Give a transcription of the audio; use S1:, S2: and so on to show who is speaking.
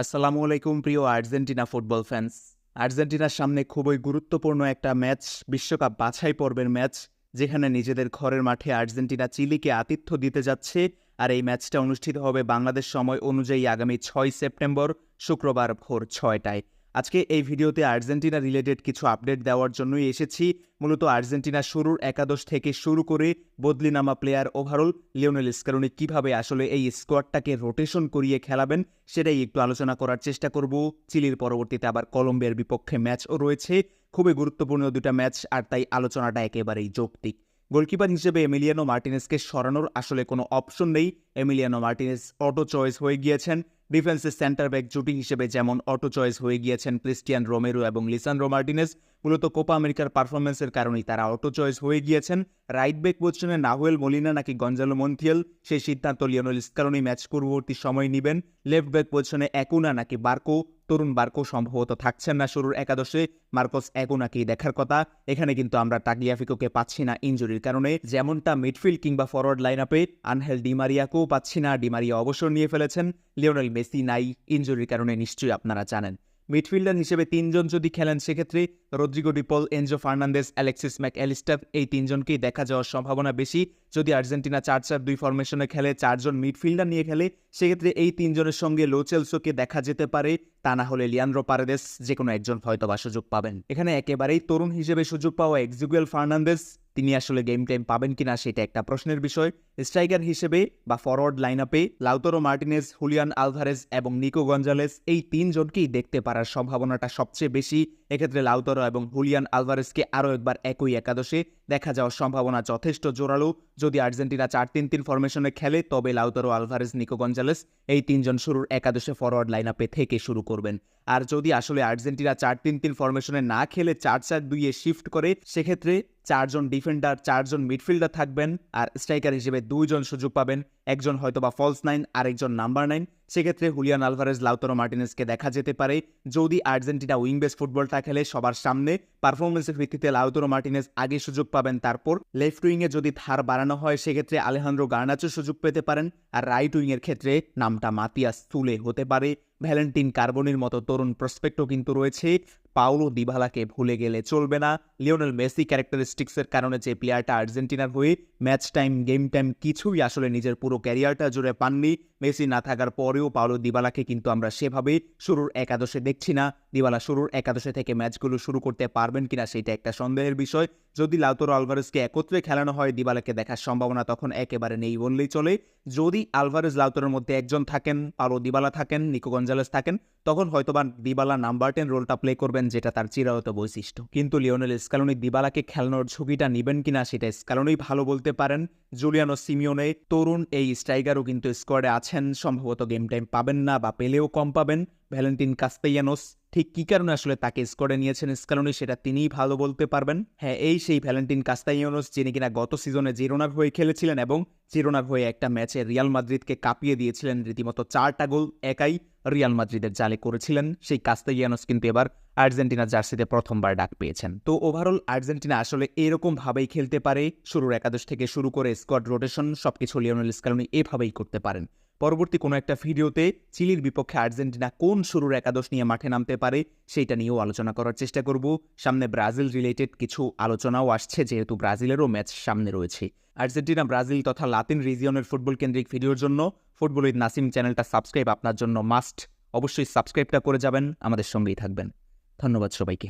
S1: আসসালামু আলাইকুম, প্রিয় আর্জেন্টিনা ফুটবল ফ্যান্স। আর্জেন্টিনার সামনে খুবই গুরুত্বপূর্ণ একটা ম্যাচ, বিশ্বকাপ বাছাই পর্বের ম্যাচ, যেখানে নিজেদের ঘরের মাঠে আর্জেন্টিনা চিলিকে আতিথ্য দিতে যাচ্ছে। আর এই ম্যাচটা অনুষ্ঠিত হবে বাংলাদেশ সময় অনুযায়ী আগামী ছয় সেপ্টেম্বর, শুক্রবার ভোর ছয়টায়। আজকে এই ভিডিওতে আর্জেন্টিনা রিলেটেড কিছু আপডেট দেওয়ার জন্যই এসেছি। মূলত আর্জেন্টিনা শুরুর একাদশ থেকে শুরু করে বদলিনামা প্লেয়ার ওভারঅল লিওনেল স্কারুনি কীভাবে আসলে এই স্কোয়াডটাকে রোটেশন করিয়ে খেলাবেন সেটাই একটু আলোচনা করার চেষ্টা করব। চিলির পরবর্তীতে আবার কলম্বিয়ার বিপক্ষে ম্যাচও রয়েছে। খুবই গুরুত্বপূর্ণ দুটা ম্যাচ আর তাই আলোচনাটা একেবারেই যৌক্তিক। গোলকিপার হিসেবে এমিলিয়ানো মার্টিনেসকে সরানোর আসলে কোনো অপশন নেই। এমিলিয়ানো মার্টিনেস অটো চয়েস হয়ে গিয়েছেন। ডিফেন্সের সেন্টার ব্যাক জুটি হিসেবে যেমন অটো চয়েস হয়ে গিয়েছেন ক্রিস্টিয়ান রোমেরো এবং লিসান্ড্রো মার্টিনেস মূলত কোপা আমেরিকার পারফরমেন্সের কারণেই তারা অটো চয়েস হয়ে গিয়েছেন। রাইট ব্যাক পজিশনে নাহুয়েল মলিনা নাকি গঞ্জালো মন্থিয়েল, সেই সিদ্ধান্ত লিওনেল স্কারণই ম্যাচ পূর্ববর্তী সময় নেবেন। লেফট ব্যাক পজিশনে একুনা নাকি বার্কো, তরুণ বার্কো সম্ভবত থাকছেন না শুরুর একাদশে। মার্কস একুনাকেই দেখার কথা, এখানে কিন্তু আমরা টাগিয়াফিকোকে পাচ্ছি না ইঞ্জুরির কারণে। যেমনটা মিডফিল্ড কিংবা ফরওয়ার্ড লাইন আপে আনহেল ডিমারিয়াকেও পাচ্ছি না, ডিমারিয়া অবসর নিয়ে ফেলেছেন। লিওনেল মেসি নাই ইঞ্জুরির কারণে নিশ্চয়ই আপনারা জানেন। মিডফিল্ডার হিসেবে তিনজন যদি খেলেন, সেক্ষেত্রে Rodrigo De Paul, Enzo Fernandez Alexis Mac Allister এই তিনজনকেই দেখা যাওয়ার সম্ভাবনা বেশি। যদি আর্জেন্টিনা চার চার দুই ফরমেশনে খেলে, চারজন মিডফিল্ডার নিয়ে খেলে, সেক্ষেত্রে এই তিনজনের সঙ্গে লোচেলসোকে দেখা যেতে পারে। তা না হলে লিয়ান্ড্রো পারেদেস যে কোনো একজন হয়তোবা সুযোগ পাবেন। এখানে একেবারেই তরুণ হিসেবে সুযোগ পাওয়া এক্সিগুয়েল ফার্নান্দেস তিনি আসলে গেম টাইম পাবেন কিনা সেটা একটা প্রশ্নের বিষয়। স্ট্রাইকার হিসেবে বা ফরওয়ার্ড লাইন আপে লাউতরো মার্টিনেস হুলিয়ান আলভারেজ এবং নিকো গঞ্জালেস এই তিনজনকেই দেখতে পারার সম্ভাবনাটা সবচেয়ে বেশি। এক্ষেত্রে লাউতরো এবং হুলিয়ান আলভারেজকে আরও একবার একই একাদশে দেখা যাওয়ার সম্ভাবনা যথেষ্ট জোরালো। যদি আর্জেন্টিনা চার তিন তিন ফরমেশনে খেলে, তবে লাউতরো আলভারেজ নিকো গঞ্জালেস এই তিনজন শুরুর একাদশে ফরওয়ার্ড লাইন আপে থেকে শুরু করবেন। আর যদি আসলে আর্জেন্টিনা চার তিন তিন ফরমেশনে না খেলে চার চার দুইয়ে শিফট করে, সেক্ষেত্রে চারজন ডিফেন্ডার, চারজন মিডফিল্ডার থাকবেন আর স্ট্রাইকার হিসেবে দুইজন সুযোগ পাবেন। একজন হয়তো বা ফলস নাইন আর একজন নাম্বার নাইন সেক্ষেত্রে হুলিয়ান আলভারেজ, লাউতরো মার্টিনেসকে দেখা যেতে পারে। যদি আর্জেন্টিনা উইং উইংবেস ফুটবলটা খেলে সবার সামনে পারফরমেন্সের ভিত্তিতে লাউতরো মার্টিনেস আগে সুযোগ পাবেন। তারপর লেফট উইংয়ে যদি ধার বাড়ানো হয়, সেক্ষেত্রে আলেহান্দ্রো গার্নাচো সুযোগ পেতে পারেন। আর রাইট উইংয়ের ক্ষেত্রে নামটা মাতিয়াস তুলে হতে পারে। ভ্যালেন্টিন কার্বনির মতো তরুণ প্রসপেক্টও কিন্তু রয়েছে। পাউলো দিভালাকে ভুলে গেলে চলবে না। লিওনেল মেসি ক্যারেক্টারিস্টিক্সের কারণে যে প্লেয়ারটা আর্জেন্টিনার হয়ে ম্যাচ টাইম, গেম টাইম কিছুই আসলে নিজের পুরো ক্যারিয়ারটা জুড়ে পাননি, মেসি না থাকার পরেও পাউলো দিবালাকে কিন্তু আমরা সেভাবে শুরুর একাদশে দেখছি না। দিবালা শুরুর একাদশে থেকে ম্যাচগুলো শুরু করতে পারবেন কিনা সেটা একটা সন্দেহের বিষয়। যদি লাউতোর আলভারেজকে একত্রে খেলানো হয়, দিবালাকে দেখার সম্ভাবনা তখন একেবারে নেই বললেই চলে। যদি আলভারেজ লাউতরের মধ্যে একজন থাকেন আরও দিবালা থাকেন, নিকো গঞ্জালেস থাকেন, তখন হয়তোবা দিবালা নাম্বার টেন রোলটা প্লে করবেন যেটা তার চিরায়ত বৈশিষ্ট্য। কিন্তু লিওনেল স্কালনি দিবালাকে খেলানোর ঝুঁকিটা নেবেন কিনা সেটা স্কালনেই ভালো বলতে পারেন। জুলিয়ানো সিমিওনে তরুণ এই স্ট্রাইকারও কিন্তু স্কোয়াডে আছেন, সম্ভবত গেম টাইম পাবেন না বা পেলেও কম পাবেন। ভ্যালেন্টিন কাস্তেয়ানোস ঠিক কী কারণে আসলে তাকে স্কোয়াডে নিয়েছেন স্কালনি সেটা তিনিই ভালো বলতে পারবেন? হ্যাঁ এই সেই ভ্যালেন্টিন কাস্তাইয়ানোস যিনি কিনা গত সিজনে জিরোনার হয়ে খেলেছিলেন এবং জিরোনার হয়ে একটা ম্যাচে রিয়াল মাদ্রিদকে কাঁপিয়ে দিয়েছিলেন, রীতিমতো চারটা গোল একাই রিয়াল মাদ্রিদের জালে করেছিলেন। সেই কাস্তাইয়ানোস কিন্তু এবার আর্জেন্টিনা জার্সিতে প্রথমবার ডাক পেয়েছেন। তো ওভারঅল আর্জেন্টিনা আসলে এরকম ভাবেই খেলতে পারে, শুরুর একাদশ থেকে শুরু করে স্কোয়াড রোটেশন সবকিছু লিওনেল স্কালনি এভাবেই করতে পারেন। পরবর্তী কোনো একটা ভিডিওতে চিলির বিপক্ষে আর্জেন্টিনা কোন শুরুর একাদশ নিয়ে মাঠে নামতে পারে সেইটা নিয়েও আলোচনা করার চেষ্টা করব। সামনে ব্রাজিল রিলেটেড কিছু আলোচনাও আসছে, যেহেতু ব্রাজিলেরও ম্যাচ সামনে রয়েছে। আর্জেন্টিনা, ব্রাজিল তথা লাতিন রিজিয়নের ফুটবল কেন্দ্রিক ভিডিওর জন্য ফুটবল উইথ নাসিম চ্যানেলটা সাবস্ক্রাইব আপনার জন্য মাস্ট অবশ্যই সাবস্ক্রাইবটা করে যাবেন, আমাদের সঙ্গেই থাকবেন। ধন্যবাদ সবাইকে।